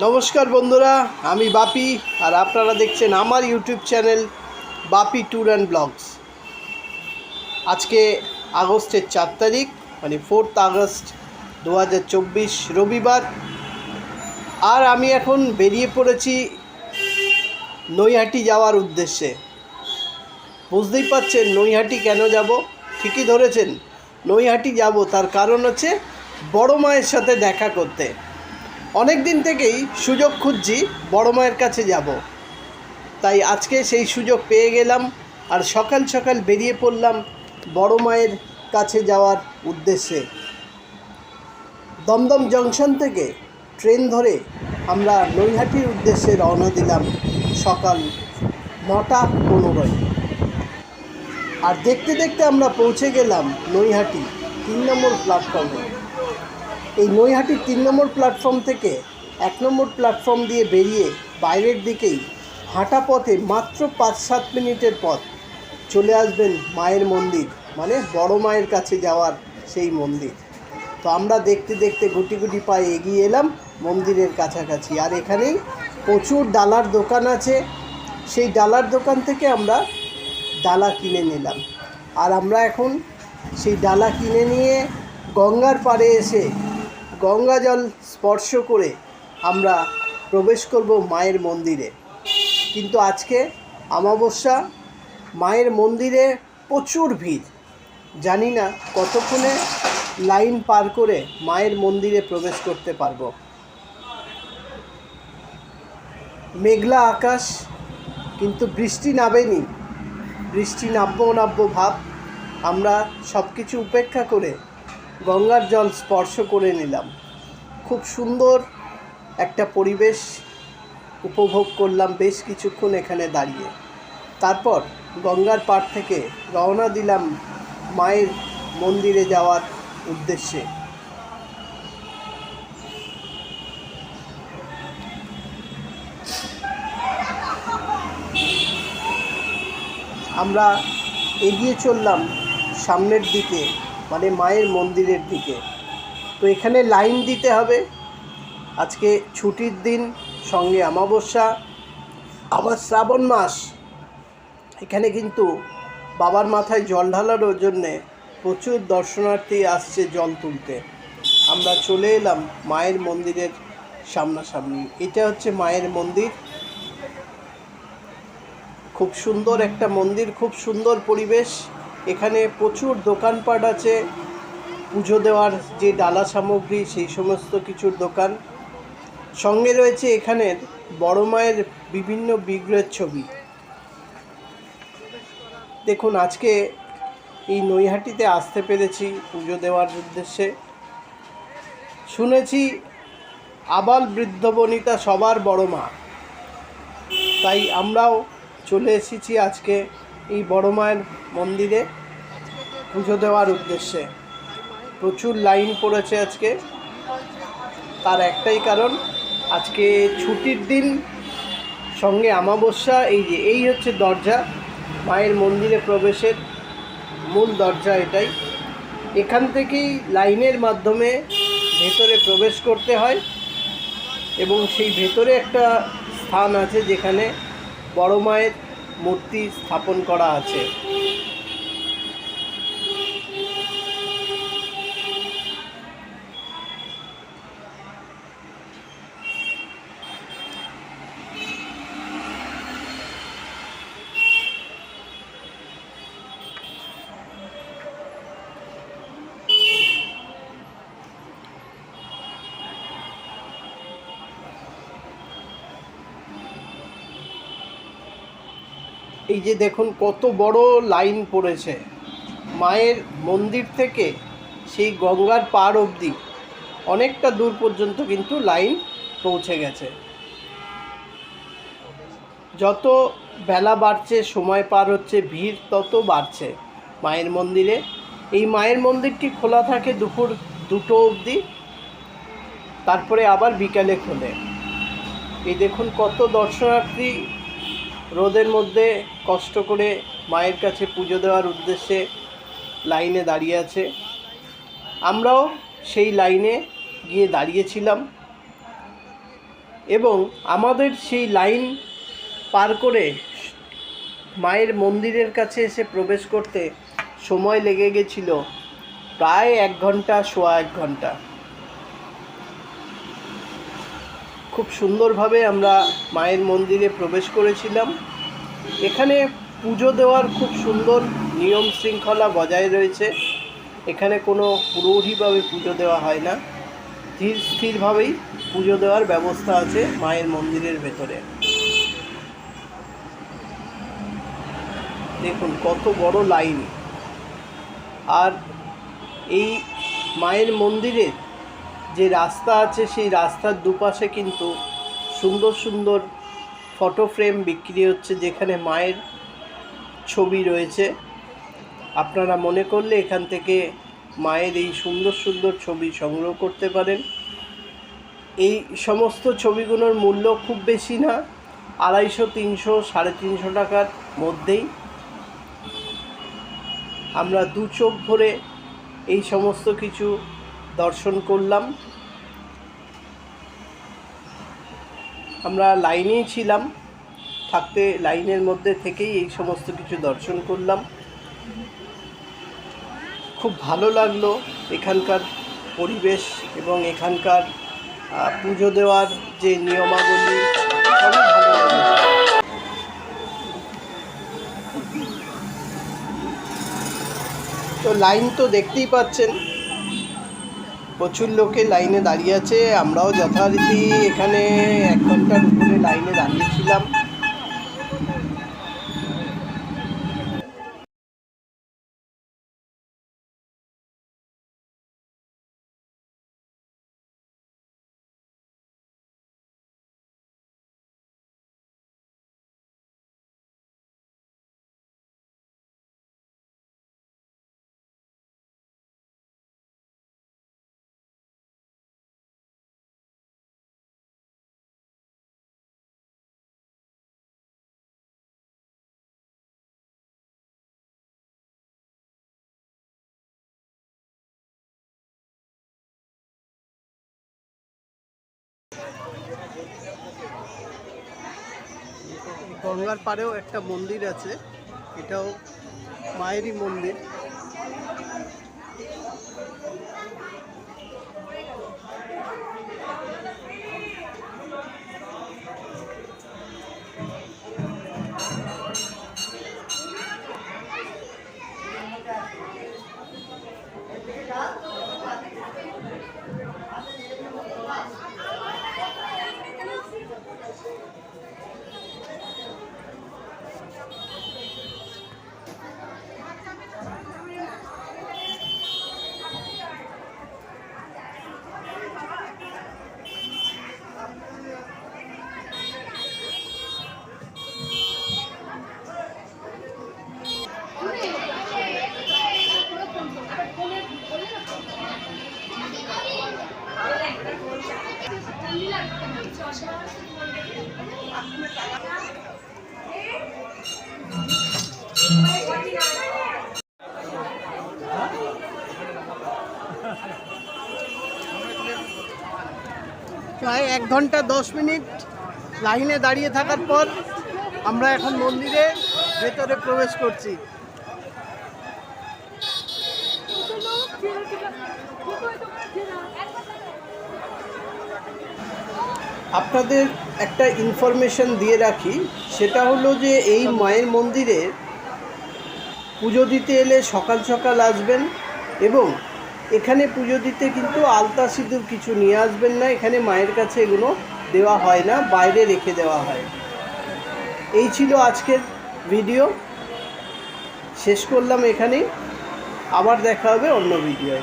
নমস্কার বন্ধুরা, আমি বাপি আর আপনারা দেখছেন আমার YouTube channel Bapi tour and vlogs. আজকে আগস্টের চার তারিখ মানে ফোর্থ আগস্ট দু হাজার চব্বিশ রবিবার। আর আমি এখন বেরিয়ে পড়েছি নৈহাটি যাওয়ার উদ্দেশ্যে। বুঝতেই পারছেন নৈহাটি কেন যাব? ঠিকই ধরেছেন, নৈহাটি যাব তার কারণ হচ্ছে বড় মায়ের সাথে দেখা করতে। অনেক দিন থেকেই সুযোগ খুঁজছি বড় মায়ের কাছে যাব। তাই আজকে সেই সুযোগ পেয়ে গেলাম আর সকাল সকাল বেরিয়ে পড়লাম বড় মায়ের কাছে যাওয়ার উদ্দেশ্যে। দমদম জংশন থেকে ট্রেন ধরে আমরা নৈহাটির উদ্দেশ্যে রওনা দিলাম সকাল নটা পনেরোয়। আর দেখতে দেখতে আমরা পৌঁছে গেলাম নৈহাটি, তিন নম্বর প্ল্যাটফর্মে এই নৈহাটির তিন নম্বর প্ল্যাটফর্ম থেকে এক নম্বর প্ল্যাটফর্ম দিয়ে বেরিয়ে বাইরের দিকেই হাঁটা পথে মাত্র পাঁচ সাত মিনিটের পথ চলে আসবেন মায়ের মন্দির মানে বড় মায়ের কাছে যাওয়ার সেই মন্দির। তো আমরা দেখতে দেখতে গুটি গুটি পায়ে এগিয়ে এলাম মন্দিরের কাছাকাছি। আর এখানেই প্রচুর ডালার দোকান আছে। সেই ডালার দোকান থেকে আমরা ডালা কিনে নিলাম। আর আমরা এখন সেই ডালা কিনে নিয়ে গঙ্গার পাড়ে এসে গঙ্গা জল স্পর্শ করে আমরা প্রবেশ করব মায়ের মন্দিরে। কিন্তু আজকে অমাবস্যা, মায়ের মন্দিরে প্রচুর ভিড়। জানি না কতক্ষণে লাইন পার করে মায়ের মন্দিরে প্রবেশ করতে পারব। মেঘলা আকাশ, কিন্তু বৃষ্টি নামেনি। বৃষ্টি নাব্য নাব্য ভাব, আমরা সব কিছু উপেক্ষা করে গঙ্গার জল স্পর্শ করে নিলাম। খুব সুন্দর একটা পরিবেশ উপভোগ করলাম বেশ কিছুক্ষণ এখানে দাঁড়িয়ে। তারপর গঙ্গার পাড় থেকে রওনা দিলাম মায়ের মন্দিরে যাওয়ার উদ্দেশ্যে। আমরা এগিয়ে চললাম সামনের দিকে। মানে মায়ের মন্দিরের দিকে। তো এখানে লাইন দিতে হবে। আজকে ছুটির দিন, সঙ্গে অমাবস্যা, আবার শ্রাবণ মাস। এখানে কিন্তু বাবার মাথায় জল ঢালানোর জন্যে প্রচুর দর্শনার্থী আসছে জল তুলতে। আমরা চলে এলাম মায়ের মন্দিরের সামনাসামনি। এটা হচ্ছে মায়ের মন্দির। খুব সুন্দর একটা মন্দির, খুব সুন্দর পরিবেশ। এখানে প্রচুর দোকানপাট আছে, পুজো দেওয়ার যে ডালা সামগ্রী, সেই সমস্ত কিছুর দোকান। সঙ্গে রয়েছে এখানের বড় মায়ের বিভিন্ন বিগ্রহের ছবি। দেখুন, আজকে এই নৈহাটিতে আসতে পেরেছি পুজো দেওয়ার উদ্দেশ্যে। শুনেছি আবাল বৃদ্ধ বনিতা সবার বড় মা। তাই আমরাও চলে এসেছি আজকে এই বড় মায়ের মন্দিরে পুজো দেওয়ার উদ্দেশ্যে। প্রচুর লাইন পড়েছে আজকে। তার একটাই কারণ, আজকে ছুটির দিন সঙ্গে অমাবস্যা, এই যে, এই হচ্ছে দরজা। মায়ের মন্দিরে প্রবেশের মূল দরজা এটাই। এখান থেকেই লাইনের মাধ্যমে ভেতরে প্রবেশ করতে হয় এবং সেই ভেতরে একটা স্থান আছে যেখানে বড় মায়ের মূর্তি স্থাপন করা আছে। এই যে দেখুন কত বড় লাইন পড়েছে। মায়ের মন্দির থেকে সেই গঙ্গার পার অবধি অনেকটা দূর পর্যন্ত কিন্তু লাইন পৌঁছে গেছে। যত বেলা বাড়ছে, সময় পার হচ্ছে, ভিড় তত বাড়ছে মায়ের মন্দিরে। এই মায়ের মন্দিরটি খোলা থাকে দুপুর দুটো অবধি, তারপরে আবার বিকালে খোলে। এই দেখুন কত দর্শনার্থী রোদের মধ্যে কষ্ট করে মায়ের কাছে পুজো দেওয়ার উদ্দেশ্যে লাইনে দাঁড়িয়ে আছে। আমরাও সেই লাইনে গিয়ে দাঁড়িয়েছিলাম এবং আমাদের সেই লাইন পার করে মায়ের মন্দিরের কাছে এসে প্রবেশ করতে সময় লেগে গেছিল প্রায় এক ঘণ্টা, সোয়া এক ঘণ্টা। খুব সুন্দরভাবে আমরা মায়ের মন্দিরে প্রবেশ করেছিলাম। এখানে পুজো দেওয়ার খুব সুন্দর নিয়ম শৃঙ্খলা বজায় রয়েছে। এখানে কোনো পুরোহিভাবে পুজো দেওয়া হয় না। স্থির স্থিরভাবেই পুজো দেওয়ার ব্যবস্থা আছে মায়ের মন্দিরের ভেতরে। দেখুন কত বড় লাইন। আর এই মায়ের মন্দিরের যে রাস্তা আছে, সেই রাস্তার দুপাশে কিন্তু সুন্দর সুন্দর ফটো ফ্রেম বিক্রি হচ্ছে, যেখানে মায়ের ছবি রয়েছে। আপনারা মনে করলে এখান থেকে মায়ের এই সুন্দর সুন্দর ছবি সংগ্রহ করতে পারেন। এই সমস্ত ছবিগুলোর মূল্য খুব বেশি না, আড়াইশো, তিনশো, সাড়ে তিনশো টাকার মধ্যেই। আমরা দু চোখ ভরে এই সমস্ত কিছু দর্শন করলাম। আমরা লাইনেই ছিলাম। থাকতে লাইনের মধ্যে থেকেই এই সমস্ত কিছু দর্শন করলাম। খুব ভালো লাগল এখানকার পরিবেশ এবং এখানকার পুজো দেওয়ার যে নিয়মাবলী। তো লাইন তো দেখতেই পাচ্ছেন। প্রচুর লোকে লাইনে দাঁড়িয়ে আছে আমরাও যথারীতি এখানে এক ঘণ্টার উপরে লাইনে দাঁড়িয়েছিলাম। গঙ্গার পাড়েও একটা মন্দির আছে এটাও মায়েরই মন্দির। প্রায় এক ঘণ্টা দশ মিনিট লাইনে দাঁড়িয়ে থাকার পর আমরা এখন মন্দিরে ভেতরে প্রবেশ করছি। আপনাদের একটা ইনফরমেশন দিয়ে রাখি, সেটা হলো যে এই মায়ের মন্দিরে পুজো দিতে এলে সকাল সকাল আসবেন এবং এখানে পুজো দিতে কিন্তু আলতা সিঁদুর কিছু নিয়ে আসবেন না, এখানে মায়ের কাছে এগুলো দেওয়া হয় না, বাইরে রেখে দেওয়া হয়। এই ছিল আজকের ভিডিও। শেষ করলাম এখানেই, আবার দেখা হবে অন্য ভিডিওয়।